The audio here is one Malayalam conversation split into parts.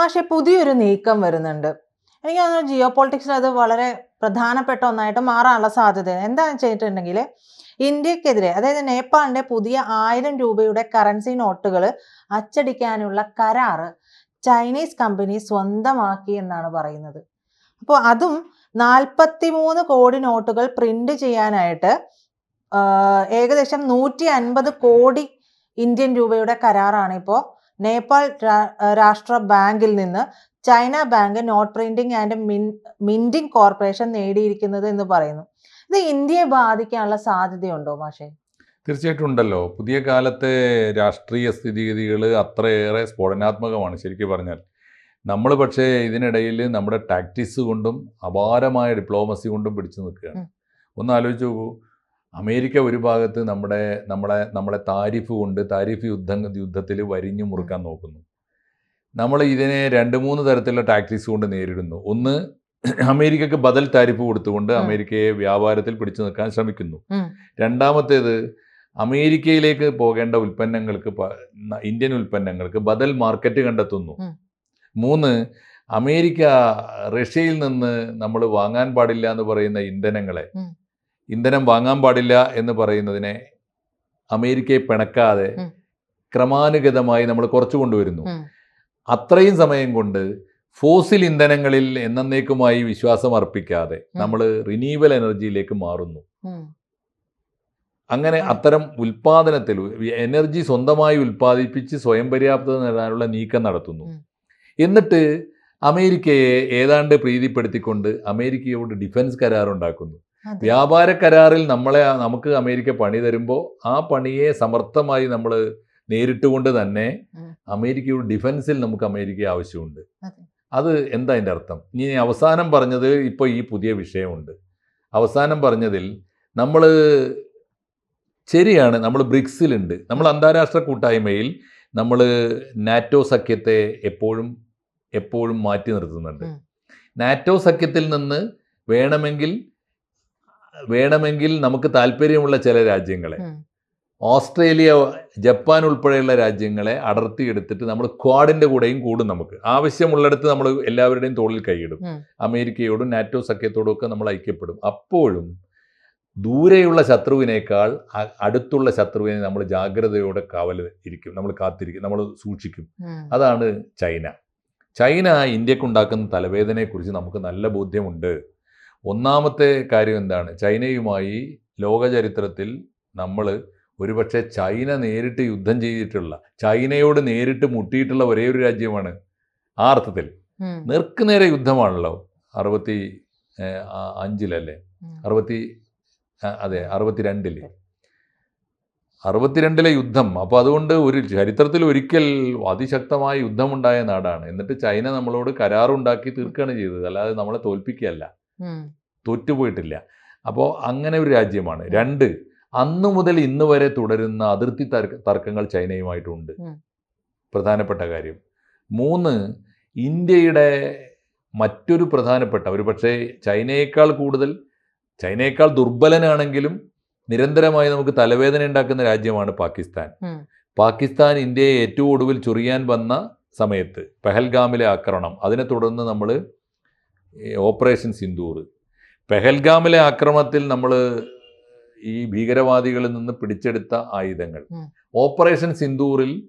പക്ഷേ പുതിയൊരു നീക്കം വരുന്നുണ്ട്. എനിക്ക് തോന്നുന്നു ജിയോ പൊളിറ്റിക്സിൽ അത് വളരെ പ്രധാനപ്പെട്ട ഒന്നായിട്ട് മാറാനുള്ള സാധ്യത എന്താണെന്ന് വെച്ചിട്ടുണ്ടെങ്കിൽ ഇന്ത്യക്കെതിരെ അതായത് നേപ്പാളിന്റെ പുതിയ ആയിരം രൂപയുടെ കറൻസി നോട്ടുകൾ അച്ചടിക്കാനുള്ള കരാറ് ചൈനീസ് കമ്പനി സ്വന്തമാക്കി എന്നാണ് പറയുന്നത്. അപ്പോൾ അതും നാൽപ്പത്തി മൂന്ന് കോടി നോട്ടുകൾ പ്രിന്റ് ചെയ്യാനായിട്ട് ഏകദേശം നൂറ്റി അൻപത് കോടി ഇന്ത്യൻ രൂപയുടെ കരാറാണ് ഇപ്പോൾ നേപ്പാൾ രാഷ്ട്ര ബാങ്കിൽ നിന്ന് China bank note printing and minting corporation നേടിയിരിക്കുന്നത് എന്ന് പറയുന്നു. ഇത് ഇന്ത്യയെ ബാധിക്കാനുള്ള സാധ്യതയുണ്ടോ മാഷെ? തീർച്ചയായിട്ടും ഉണ്ടല്ലോ. പുതിയ കാലത്തെ രാഷ്ട്രീയ സ്ഥിതിഗതികൾ അത്രയേറെ സ്ഫോടനാത്മകമാണ് ശരിക്കും പറഞ്ഞാൽ. നമ്മൾ പക്ഷേ ഇതിനിടയിൽ നമ്മുടെ ടാക്ടിക്സ് കൊണ്ടും അപാരമായ ഡിപ്ലോമസി കൊണ്ടും പിടിച്ചു നിൽക്കുകയാണ്. ഒന്ന് ആലോചിച്ച് നോക്കൂ. അമേരിക്ക ഒരു ഭാഗത്ത് നമ്മുടെ നമ്മളെ നമ്മളെ താരിഫ് കൊണ്ട് താരിഫ് യുദ്ധം യുദ്ധത്തിൽ വരിഞ്ഞു മുറുക്കാൻ നോക്കുന്നു. നമ്മൾ ഇതിനെ രണ്ട് മൂന്ന് തരത്തിലുള്ള ടാക്ടിക്സ് കൊണ്ട് നേരിടുന്നു. ഒന്ന് അമേരിക്കക്ക് ബദൽ താരിഫ് കൊടുത്തുകൊണ്ട് അമേരിക്കയെ വ്യാപാരത്തിൽ പിടിച്ചു നിൽക്കാൻ ശ്രമിക്കുന്നു. രണ്ടാമത്തേത് അമേരിക്കയിലേക്ക് പോകേണ്ട ഉൽപ്പന്നങ്ങൾക്ക് ഇന്ത്യൻ ഉൽപ്പന്നങ്ങൾക്ക് ബദൽ മാർക്കറ്റ് കണ്ടെത്തുന്നു. മൂന്ന് അമേരിക്ക റഷ്യയിൽ നിന്ന് നമ്മൾ വാങ്ങാൻ പാടില്ല എന്ന് പറയുന്ന ഇന്ധനങ്ങളെ. ഇന്ധനം വാങ്ങാൻ പാടില്ല എന്ന് പറയുന്നതിനെ അമേരിക്കയെ പിണക്കാതെ ക്രമാനുഗതമായി നമ്മൾ കുറച്ചു കൊണ്ടുവരുന്നു. അത്രയും സമയം കൊണ്ട് ഫോസിൽ ഇന്ധനങ്ങളിൽ എന്നേക്കുമായി വിശ്വാസം അർപ്പിക്കാതെ നമ്മൾ റിന്യൂവൽ എനർജിയിലേക്ക് മാറുന്നു. അങ്ങനെ അതെ. അത്തരം ഉൽപാദനത്തിൽ എനർജി സ്വന്തമായി ഉൽപ്പാദിപ്പിച്ച് സ്വയം പര്യാപ്തത നേടാനുള്ള നീക്കം നടത്തുന്നു. എന്നിട്ട് അമേരിക്കയെ ഏതാണ്ട് പ്രീതിപ്പെടുത്തിക്കൊണ്ട് അമേരിക്കയോട് ഡിഫൻസ് കരാറുണ്ടാക്കുന്നു. വ്യാപാര കരാറിൽ നമ്മളെ നമുക്ക് അമേരിക്ക പണി തരുമ്പോൾ ആ പണിയെ സമർത്ഥമായി നമ്മൾ നേരിട്ടുകൊണ്ട് തന്നെ അമേരിക്കയുടെ ഡിഫൻസിൽ നമുക്ക് അമേരിക്ക ആവശ്യമുണ്ട്. അതെ. അത് എന്താ അതിന്റെ അർത്ഥം? ഇനി അവസാനം പറഞ്ഞത് ഇപ്പോൾ ഈ പുതിയ വിഷയമുണ്ട്. അവസാനം പറഞ്ഞതിൽ നമ്മൾ ശരിയാണ് നമ്മൾ ബ്രിക്സിലുണ്ട്. നമ്മൾ അന്താരാഷ്ട്ര കൂട്ടായ്മയിൽ നമ്മൾ നാറ്റോ സഖ്യത്തെ എപ്പോഴും എപ്പോഴും മാറ്റി നിർത്തുന്നുണ്ട്. നാറ്റോ സഖ്യത്തിൽ നിന്ന് വേണമെങ്കിൽ വേണമെങ്കിൽ നമുക്ക് താല്പര്യമുള്ള ചില രാജ്യങ്ങളെ. ഓസ്ട്രേലിയ ജപ്പാൻ ഉൾപ്പെടെയുള്ള രാജ്യങ്ങളെ അടർത്തിയെടുത്തിട്ട് നമ്മൾ ക്വാഡിന്റെ കൂടെയും കൂടും നമുക്ക്. ആവശ്യമുള്ളിടത്ത് നമ്മൾ എല്ലാവരുടെയും തോളിൽ കൈയിടും. അമേരിക്കയോടും നാറ്റോ സഖ്യത്തോടും ഒക്കെ നമ്മൾ ഐക്യപ്പെടും. അപ്പോഴും ദൂരെയുള്ള ശത്രുവിനേക്കാൾ അടുത്തുള്ള ശത്രുവിനെ നമ്മൾ ജാഗ്രതയോടെ കാവൽ ഇരിക്കും. നമ്മൾ കാത്തിരിക്കും. നമ്മൾ സൂക്ഷിക്കും. അതാണ് ചൈന. ചൈന ഇന്ത്യക്കുണ്ടാക്കുന്ന തലവേദനയെക്കുറിച്ച് നമുക്ക് നല്ല ബോധ്യമുണ്ട്. ഒന്നാമത്തെ കാര്യം എന്താണ്? ചൈനയുമായി ലോകചരിത്രത്തിൽ നമ്മൾ ഒരുപക്ഷെ ചൈന നേരിട്ട് യുദ്ധം ചെയ്തിട്ടുള്ള ചൈനയോട് നേരിട്ട് മുട്ടിയിട്ടുള്ള ഒരേ ഒരു രാജ്യമാണ്. ആ അർത്ഥത്തിൽ. നേർക്കുനേരെ യുദ്ധമാണല്ലോ? അറുപത്തി അഞ്ചിലല്ലേ. അറുപത്തി അതെ അറുപത്തിരണ്ടിൽ. അറുപത്തിരണ്ടിലെ യുദ്ധം. അപ്പോൾ അതുകൊണ്ട് ഒരു ചരിത്രത്തിൽ ഒരിക്കൽ അതിശക്തമായ യുദ്ധമുണ്ടായ നാടാണ്. എന്നിട്ട് ചൈന നമ്മളോട് കരാറുണ്ടാക്കി തീർക്കുകയാണ് ചെയ്തത്. അല്ലാതെ നമ്മളെ തോൽപ്പിക്കുകയല്ല. തോറ്റുപോയിട്ടില്ല. അപ്പോൾ അങ്ങനെ ഒരു രാജ്യമാണ്. രണ്ട് അന്നു മുതൽ ഇന്ന് വരെ തുടരുന്ന അതിർത്തി തർക്ക തർക്കങ്ങൾ ചൈനയുമായിട്ടുണ്ട്. പ്രധാനപ്പെട്ട കാര്യം. മൂന്ന് ഇന്ത്യയുടെ മറ്റൊരു പ്രധാനപ്പെട്ട ഒരു പക്ഷേ ചൈനയേക്കാൾ കൂടുതൽ ചൈനയേക്കാൾ ദുർബലനാണെങ്കിലും നിരന്തരമായി നമുക്ക് തലവേദന ഉണ്ടാക്കുന്ന രാജ്യമാണ് പാകിസ്ഥാൻ. പാകിസ്ഥാൻ ഇന്ത്യയെ ഏറ്റവും ഒടുവിൽ ചൊറിയാൻ വന്ന സമയത്ത് പെഹൽഗാമിലെ ആക്രമണം. അതിനെ തുടർന്ന് നമ്മൾ ഓപ്പറേഷൻ സിന്ദൂർ. പെഹൽഗാമിലെ ആക്രമണത്തിൽ നമ്മൾ ഈ ഭീകരവാദികളിൽ നിന്ന് പിടിച്ചെടുത്ത ആയുധങ്ങൾ. ഓപ്പറേഷൻ സിന്ദൂറിൽ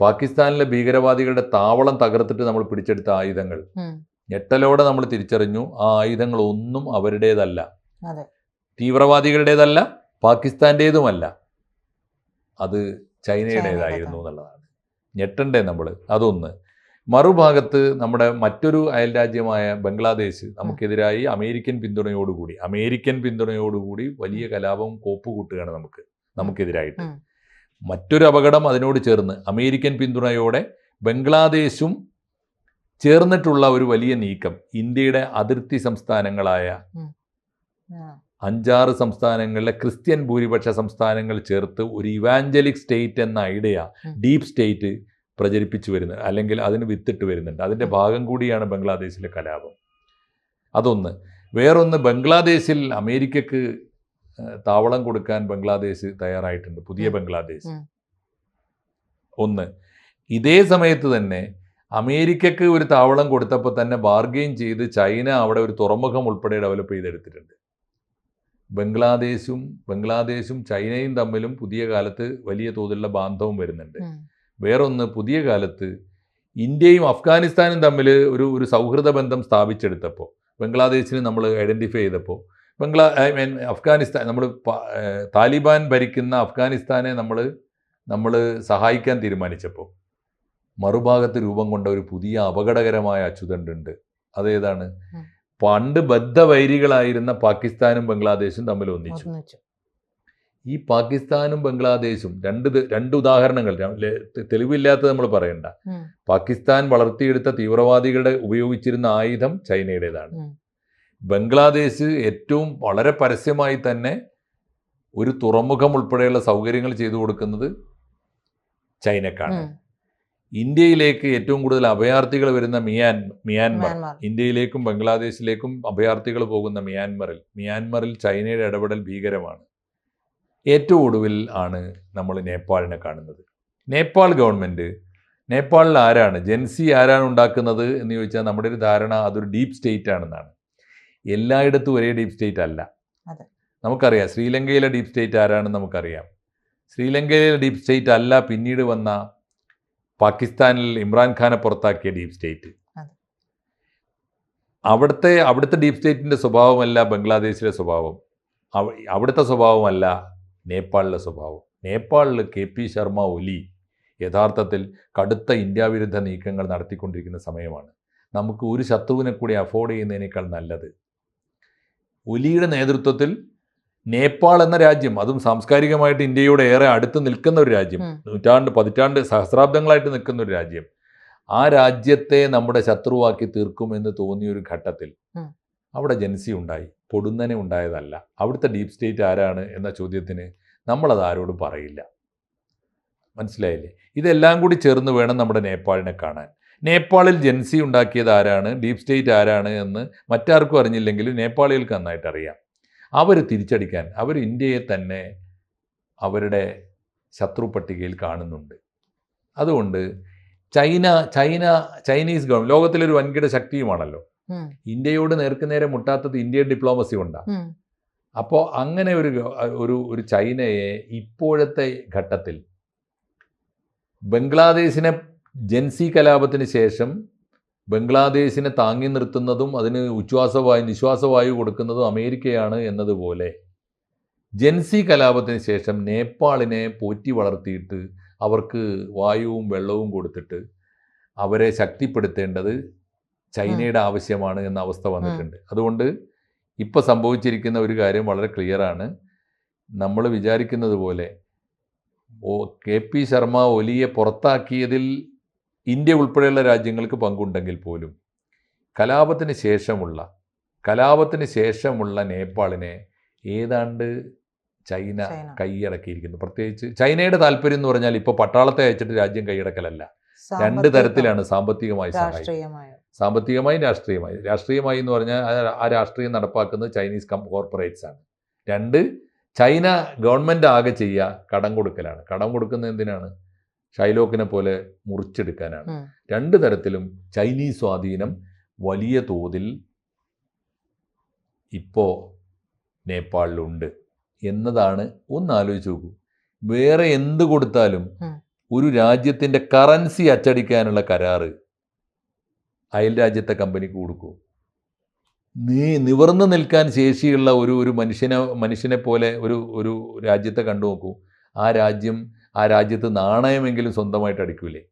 പാകിസ്ഥാനിലെ ഭീകരവാദികളുടെ താവളം തകർത്തിട്ട് നമ്മൾ പിടിച്ചെടുത്ത ആയുധങ്ങൾ. ഞെട്ടലോടെ നമ്മൾ തിരിച്ചറിഞ്ഞു ആ ആയുധങ്ങൾ ഒന്നും അവരുടേതല്ല. തീവ്രവാദികളുടേതല്ല പാകിസ്ഥാന്റേതുമല്ല അത് ചൈനയുടേതായിരുന്നു എന്നുള്ളതാണ്. ഞെട്ടണ്ടേ നമ്മൾ അതൊന്ന്. മറുഭാഗത്ത് നമ്മുടെ മറ്റൊരു അയൽരാജ്യമായ ബംഗ്ലാദേശ് നമുക്കെതിരായി അമേരിക്കൻ പിന്തുണയോടുകൂടി അമേരിക്കൻ പിന്തുണയോടുകൂടി വലിയ കലാപം കോപ്പുകൂട്ടുകയാണ് നമുക്ക് നമുക്കെതിരായിട്ട്. മറ്റൊരു അപകടം അതിനോട് ചേർന്ന് അമേരിക്കൻ പിന്തുണയോടെ ബംഗ്ലാദേശും ചേർന്നിട്ടുള്ള ഒരു വലിയ നീക്കം ഇന്ത്യയുടെ അതിർത്തി സംസ്ഥാനങ്ങളായ. അഞ്ചാറ് സംസ്ഥാനങ്ങളിലെ ക്രിസ്ത്യൻ ഭൂരിപക്ഷ സംസ്ഥാനങ്ങൾ ചേർത്ത് ഒരു ഇവാഞ്ചലിക് സ്റ്റേറ്റ് എന്ന ഐഡിയ ഡീപ് സ്റ്റേറ്റ് പ്രചരിപ്പിച്ചു വരുന്നത് അല്ലെങ്കിൽ അതിന് വിത്തിട്ട് വരുന്നുണ്ട്. അതിന്റെ ഭാഗം കൂടിയാണ് ബംഗ്ലാദേശിലെ കലാപം. അതൊന്ന്. വേറൊന്ന് ബംഗ്ലാദേശിൽ അമേരിക്കക്ക് താവളം കൊടുക്കാൻ ബംഗ്ലാദേശ് തയ്യാറായിട്ടുണ്ട് പുതിയ ബംഗ്ലാദേശ്. ഒന്ന്. ഇതേ സമയത്ത് തന്നെ അമേരിക്കക്ക് ഒരു താവളം കൊടുത്തപ്പോൾ തന്നെ ബാർഗെയിൻ ചെയ്ത് ചൈന അവിടെ ഒരു തുറമുഖം ഉൾപ്പെടെ ഡെവലപ്പ് ചെയ്തെടുത്തിട്ടുണ്ട്. ബംഗ്ലാദേശും ബംഗ്ലാദേശും ചൈനയും തമ്മിലും പുതിയ കാലത്ത് വലിയ തോതിലുള്ള ബാന്ധവും വരുന്നുണ്ട്. വേറൊന്ന് പുതിയ കാലത്ത് ഇന്ത്യയും അഫ്ഗാനിസ്ഥാനും തമ്മിൽ ഒരു ഒരു സൗഹൃദ ബന്ധം സ്ഥാപിച്ചെടുത്തപ്പോൾ ബംഗ്ലാദേശിന് നമ്മൾ ഐഡന്റിഫൈ ചെയ്തപ്പോൾ ബംഗ്ലാ ഐ മീൻ അഫ്ഗാനിസ്ഥാൻ നമ്മൾ താലിബാൻ ഭരിക്കുന്ന അഫ്ഗാനിസ്ഥാനെ നമ്മൾ നമ്മൾ സഹായിക്കാൻ തീരുമാനിച്ചപ്പോൾ മറുഭാഗത്ത് രൂപം കൊണ്ട ഒരു പുതിയ അപകടകരമായ അച്ചുതണ്ടുണ്ട് അതേതാണ്. പണ്ട് ബദ്ധവൈരികളായിരുന്ന പാകിസ്ഥാനും ബംഗ്ലാദേശും തമ്മിൽ ഒന്നിച്ചു. ഈ പാകിസ്ഥാനും ബംഗ്ലാദേശും രണ്ട് രണ്ട് ഉദാഹരണങ്ങൾ തെളിവില്ലാത്തത് നമ്മൾ പറയണ്ട. പാകിസ്ഥാൻ വളർത്തിയെടുത്ത തീവ്രവാദികളുടെ ഉപയോഗിച്ചിരുന്ന ആയുധം ചൈനയുടേതാണ്. ബംഗ്ലാദേശ് ഏറ്റവും വളരെ പരസ്യമായി തന്നെ ഒരു തുറമുഖം ഉൾപ്പെടെയുള്ള സൗകര്യങ്ങൾ ചെയ്തു കൊടുക്കുന്നത് ചൈനക്കാണ്. ഇന്ത്യയിലേക്ക് ഏറ്റവും കൂടുതൽ അഭയാർത്ഥികൾ വരുന്ന മിയാൻ മിയാൻമർ. ഇന്ത്യയിലേക്കും ബംഗ്ലാദേശിലേക്കും അഭയാർത്ഥികൾ പോകുന്ന മിയാൻമറിൽ. മിയാൻമറിൽ ചൈനയുടെ ഇടപെടൽ ഭീകരമാണ്. ഏറ്റവും ഒടുവിൽ ആണ് നമ്മൾ നേപ്പാളിനെ കാണുന്നത്. നേപ്പാൾ ഗവൺമെന്റ് നേപ്പാളിൽ ആരാണ്? ജെൻസി ആരാണ് ഉണ്ടാക്കുന്നത് എന്ന് ചോദിച്ചാൽ നമ്മുടെ ഒരു ധാരണ അതൊരു ഡീപ്പ് സ്റ്റേറ്റ് ആണെന്നാണ്. എല്ലായിടത്തും ഒരേ ഡീപ്പ് സ്റ്റേറ്റ് അല്ല. നമുക്കറിയാം ശ്രീലങ്കയിലെ ഡീപ്പ് സ്റ്റേറ്റ് ആരാണെന്ന് നമുക്കറിയാം. ശ്രീലങ്കയിലെ ഡീപ്പ് സ്റ്റേറ്റ് അല്ല പിന്നീട് വന്ന പാകിസ്ഥാനിൽ ഇമ്രാൻഖാനെ പുറത്താക്കിയ ഡീപ്പ് സ്റ്റേറ്റ്. അവിടുത്തെ അവിടുത്തെ ഡീപ്പ് സ്റ്റേറ്റിന്റെ സ്വഭാവമല്ല ബംഗ്ലാദേശിലെ സ്വഭാവം. അവ- അവിടുത്തെ സ്വഭാവമല്ല നേപ്പാളിലെ സ്വഭാവം. നേപ്പാളിൽ കെ പി ശർമ്മ ഒലി യഥാർത്ഥത്തിൽ കടുത്ത ഇന്ത്യ വിരുദ്ധ നീക്കങ്ങൾ നടത്തിക്കൊണ്ടിരിക്കുന്ന സമയമാണ്. നമുക്ക് ഒരു ശത്രുവിനെ കൂടി അഫോർഡ് ചെയ്യുന്നതിനേക്കാൾ നല്ലത്. ഒലിയുടെ നേതൃത്വത്തിൽ നേപ്പാൾ എന്ന രാജ്യം അതും സാംസ്കാരികമായിട്ട് ഇന്ത്യയോട് ഏറെ അടുത്ത് നിൽക്കുന്ന ഒരു രാജ്യം നൂറ്റാണ്ട് പതിറ്റാണ്ട് സഹസ്രാബ്ദങ്ങളായിട്ട് നിൽക്കുന്ന ഒരു രാജ്യം. ആ രാജ്യത്തെ നമ്മുടെ ശത്രുവാക്കി തീർക്കുമെന്ന് തോന്നിയ ഒരു ഘട്ടത്തിൽ. അവിടെ ജനസി ഉണ്ടായി. പൊടുന്നനെ ഉണ്ടായതല്ല. അവിടുത്തെ ഡീപ് സ്റ്റേറ്റ് ആരാണ് എന്ന ചോദ്യത്തിന് നമ്മളത് ആരോടും പറയില്ല. മനസ്സിലായില്ലേ? ഇതെല്ലാം കൂടി ചേർന്ന് വേണം നമ്മുടെ നേപ്പാളിനെ കാണാൻ. നേപ്പാളിൽ ജൻസി ഉണ്ടാക്കിയത് ആരാണ്? ഡീപ് സ്റ്റേറ്റ് ആരാണ് എന്ന് മറ്റാർക്കും അറിഞ്ഞില്ലെങ്കിലും നേപ്പാളികൾക്ക് നന്നായിട്ട് അറിയാം. അവർ തിരിച്ചടിക്കാൻ അവർ ഇന്ത്യയെ തന്നെ അവരുടെ ശത്രു പട്ടികയിൽ കാണുന്നുണ്ട്. അതുകൊണ്ട് ചൈന ചൈന ചൈനീസ് ഗവൺമെന്റ് ലോകത്തിലൊരു വൻകിട ശക്തിയുമാണല്ലോ. ഇന്ത്യയോട് നേർക്കുനേരെ മുട്ടാത്തത് ഇന്ത്യൻ ഡിപ്ലോമസി കൊണ്ടാണ് അപ്പോ അപ്പോൾ അങ്ങനെ ഒരു ഒരു ഒരു ചൈനയെ ഇപ്പോഴത്തെ ഘട്ടത്തിൽ ബംഗ്ലാദേശിനെ ജൻസി കലാപത്തിന് ശേഷം ബംഗ്ലാദേശിനെ താങ്ങി നിർത്തുന്നതും അതിന് ഉച്ഛ്വാസവായു നിശ്വാസവായു കൊടുക്കുന്നതും അമേരിക്കയാണ് എന്നതുപോലെ ജൻസി കലാപത്തിന് ശേഷം നേപ്പാളിനെ പോറ്റി വളർത്തിയിട്ട് അവർക്ക് വായുവും വെള്ളവും കൊടുത്തിട്ട് അവരെ ശക്തിപ്പെടുത്തേണ്ടത് ചൈനയുടെ ആവശ്യമാണ് എന്ന അവസ്ഥ വന്നിട്ടുണ്ട്. അതുകൊണ്ട് ഇപ്പോൾ സംഭവിച്ചിരിക്കുന്ന ഒരു കാര്യം വളരെ ക്ലിയർ ആണ്. നമ്മൾ വിചാരിക്കുന്നത് പോലെ ഓ കെ പി ശർമ്മ ഒലിയെ പുറത്താക്കിയതിൽ ഇന്ത്യ ഉൾപ്പെടെയുള്ള രാജ്യങ്ങൾക്ക് പങ്കുണ്ടെങ്കിൽ പോലും കലാപത്തിന് ശേഷമുള്ള കലാപത്തിന് ശേഷമുള്ള നേപ്പാളിനെ ഏതാണ്ട് ചൈന. കൈയടക്കിയിരിക്കുന്നു. പ്രത്യേകിച്ച് ചൈനയുടെ താല്പര്യം എന്ന് പറഞ്ഞാൽ ഇപ്പോൾ പട്ടാളത്തെ അയച്ചിട്ട് രാജ്യം കൈയടക്കലല്ല. രണ്ട് തരത്തിലാണ് സാമ്പത്തികമായി സഹായിക്കുന്നത്. രാഷ്ട്രീയമായ സാമ്പത്തികമായും രാഷ്ട്രീയമായി. രാഷ്ട്രീയമായി എന്ന് പറഞ്ഞാൽ ആ- രാഷ്ട്രീയം നടപ്പാക്കുന്നത് ചൈനീസ് കം കോർപ്പറേറ്റ്സ് ആണ്. രണ്ട് ചൈന ഗവൺമെന്റ് ആകെ ചെയ്യുക കടം കൊടുക്കലാണ്. കടം കൊടുക്കുന്നത് എന്തിനാണ്? ഷൈലോക്കിനെ പോലെ മുറിച്ചെടുക്കാനാണ്. രണ്ട് തരത്തിലും ചൈനീസ് സ്വാധീനം വലിയ തോതിൽ ഇപ്പോൾ നേപ്പാളിലുണ്ട് എന്നതാണ് ഒന്ന് ആലോചിച്ച് നോക്കൂ. വേറെ എന്ത് കൊടുത്താലും ഒരു രാജ്യത്തിന്റെ കറൻസി അച്ചടിക്കാനുള്ള കരാറ് അയൽ രാജ്യത്തെ കമ്പനിക്ക് കൊടുക്കും? നീ നിവർന്നു നിൽക്കാൻ ശേഷിയുള്ള ഒരു ഒരു മനുഷ്യനെ മനുഷ്യനെ പോലെ ഒരു ഒരു രാജ്യത്തെ കണ്ടു നോക്കൂ. ആ രാജ്യം ആ രാജ്യത്ത് നാണയമെങ്കിലും സ്വന്തമായിട്ട് അടിക്കൂലേ?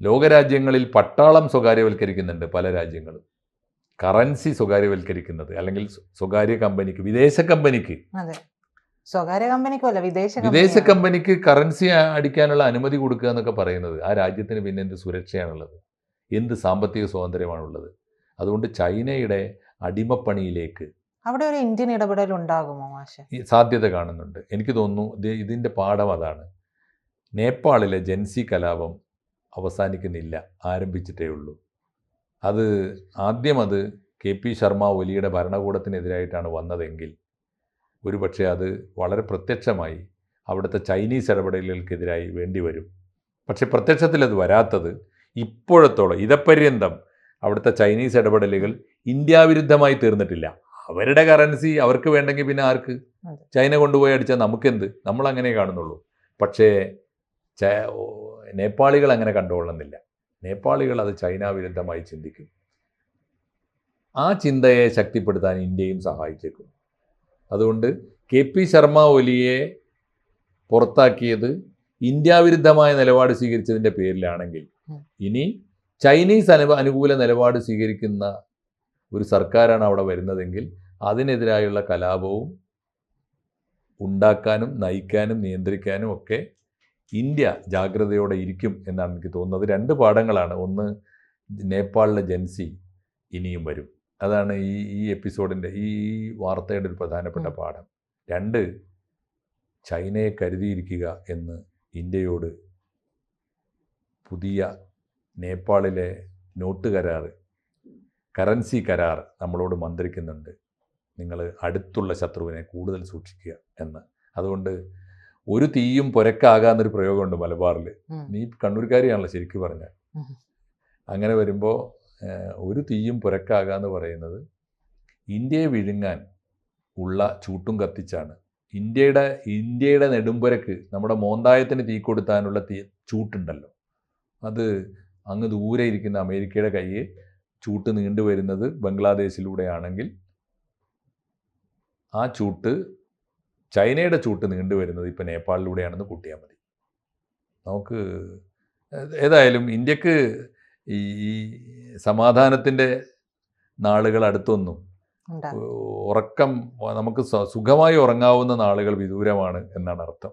ലോകരാജ്യങ്ങളിൽ പട്ടാളം സ്വകാര്യവൽക്കരിക്കുന്നുണ്ട് പല രാജ്യങ്ങളും. കറൻസി സ്വകാര്യവൽക്കരിക്കുന്നത് അല്ലെങ്കിൽ സ്വകാര്യ കമ്പനിക്ക് വിദേശ കമ്പനിക്ക് അതെ. സ്വകാര്യ വിദേശ വിദേശ കമ്പനിക്ക് കറൻസി അടിക്കാനുള്ള അനുമതി കൊടുക്കുക എന്നൊക്കെ പറയുന്നത്. ആ രാജ്യത്തിന് പിന്നെ എന്ത് സുരക്ഷയാണുള്ളത്? എന്ത് സാമ്പത്തിക സ്വാതന്ത്ര്യമാണുള്ളത്? അതുകൊണ്ട് ചൈനയുടെ അടിമപ്പണിയിലേക്ക് അവിടെ ഒരു ഇന്ത്യൻ ഇടപെടൽ ഉണ്ടാകുമോ മാഷെ? സാധ്യത കാണുന്നുണ്ട്. എനിക്ക് തോന്നുന്നു ഇത് ഇതിന്റെ പാഠം അതാണ്. നേപ്പാളിലെ ജൻസി കലാപം അവസാനിക്കുന്നില്ല ആരംഭിച്ചിട്ടേ ഉള്ളൂ. അത് ആദ്യം അത് കെ പി ശർമ്മ ഒലിയുടെ ഭരണകൂടത്തിനെതിരായിട്ടാണ് വന്നതെങ്കിൽ ഒരുപക്ഷെ അത് വളരെ പ്രത്യക്ഷമായി അവിടുത്തെ ചൈനീസ് ഇടപെടലുകൾക്കെതിരായി വേണ്ടി വരും പക്ഷേ പ്രത്യക്ഷത്തിൽ അത് വരാത്തത് ഇപ്പോഴത്തോളം ഇതപര്യന്തം അവിടുത്തെ ചൈനീസ് ഇടപെടലുകൾ ഇന്ത്യാവിരുദ്ധമായി തീർന്നിട്ടില്ല. അവരുടെ കറൻസി അവർക്ക് വേണ്ടെങ്കിൽ പിന്നെ ആർക്ക്? ചൈന കൊണ്ടുപോയി അടിച്ചാൽ നമുക്കെന്ത്? നമ്മൾ അങ്ങനെ കാണുന്നുള്ളൂ. പക്ഷേ ച- നേപ്പാളികൾ അങ്ങനെ കണ്ടുകൊള്ളുന്നില്ല. നേപ്പാളികൾ അത് ചൈന വിരുദ്ധമായി ചിന്തിക്കും. ആ ചിന്തയെ ശക്തിപ്പെടുത്താൻ ഇന്ത്യയും സഹായിച്ചേക്കും. അതുകൊണ്ട് കെ പി ശർമ്മ ഒലിയെ പുറത്താക്കിയത് ഇന്ത്യാവിരുദ്ധമായ നിലപാട് സ്വീകരിച്ചതിന്റെ പേരിലാണെങ്കിൽ. ഇനി ചൈനീസ് അനു അനുകൂല നിലപാട് സ്വീകരിക്കുന്ന ഒരു സർക്കാരാണ് അവിടെ വരുന്നതെങ്കിൽ അതിനെതിരായുള്ള കലാപവും ഉണ്ടാക്കാനും നയിക്കാനും നിയന്ത്രിക്കാനും ഒക്കെ ഇന്ത്യ ജാഗ്രതയോടെ ഇരിക്കും എന്നാണ് എനിക്ക് തോന്നുന്നത്. രണ്ട് പാഠങ്ങളാണ്. ഒന്ന് നേപ്പാളിലെ ജൻസി ഇനിയും വരും. അതാണ് ഈ ഈ എപ്പിസോഡിന്റെ ഈ വാർത്തയുടെ ഒരു പ്രധാനപ്പെട്ട പാഠം. രണ്ട് ചൈനയെ കരുതിയിരിക്കുക എന്ന് ഇന്ത്യയോട് പുതിയ നേപ്പാളിലെ നോട്ട് കരാർ കറൻസി കരാർ നമ്മളോട് മന്ത്രിക്കുന്നുണ്ട്. നിങ്ങൾ അടുത്തുള്ള ശത്രുവിനെ കൂടുതൽ സൂക്ഷിക്കുക എന്ന്. അതുകൊണ്ട് ഒരു തീയും പുരക്കാകാന്നൊരു പ്രയോഗമുണ്ട് മലബാറിൽ നീ കണ്ണൂർക്കാരിയാണല്ലോ ശരിക്കും പറഞ്ഞാൽ അങ്ങനെ വരുമ്പോൾ ഒരു തീയും പുരക്കാകാന്ന് പറയുന്നത് ഇന്ത്യയെ വിഴുങ്ങാൻ ഉള്ള ചൂട്ടും കത്തിച്ചാണ്. ഇന്ത്യയുടെ ഇന്ത്യയുടെ നെടുമ്പുരക്ക് നമ്മുടെ മോന്തായത്തിന് തീ കൊടുത്താനുള്ള തീ ചൂട്ടുണ്ടല്ലോ. അത് അങ്ങ് ദൂരെ ഇരിക്കുന്ന അമേരിക്കയുടെ കയ്യിൽ ചൂട്ട് നീണ്ടുവരുന്നത് ബംഗ്ലാദേശിലൂടെയാണെങ്കിൽ ആ ചൂട്ട് ചൈനയുടെ ചൂട്ട് നീണ്ടുവരുന്നത് ഇപ്പോൾ നേപ്പാളിലൂടെയാണെന്ന് കൂട്ടിയാൽ മതി. നമുക്ക് ഏതായാലും ഇന്ത്യയ്ക്ക് ഈ സമാധാനത്തിന്റെ നാളുകൾ അടുത്തൊന്നും ഉറക്കം നമുക്ക് സുഖമായി ഉറങ്ങാവുന്ന നാളുകൾ വിദൂരമാണ് എന്നാണ് അർത്ഥം.